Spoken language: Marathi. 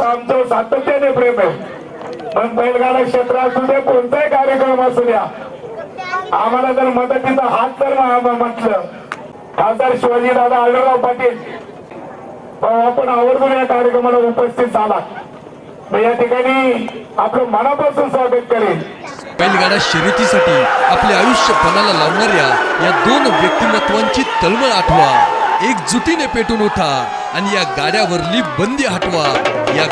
शेतकऱ्यांचं आमचं सातत्याने प्रेम आहे. पण बैलगाडा क्षेत्र असू द्या कोणताही कार्यक्रम असू द्या. आम्हाला जर मदतीचा हात जर म्हटलं. खासदार शिवाजी दादा आढळराव पाटील आपण आवर्जून या कार्यक्रमाला उपस्थित झाला मी या ठिकाणी आपलं मनापासून स्वागत करेन. बैलगाडा शर्यतीसाठी आपले आयुष्य पणाला लावणाऱ्या या दोन व्यक्तिमत्वांची तळमळ आठवा. एकजुटीने पेटून उठा. आणि या गाड्यावरली बंदी हटवा. या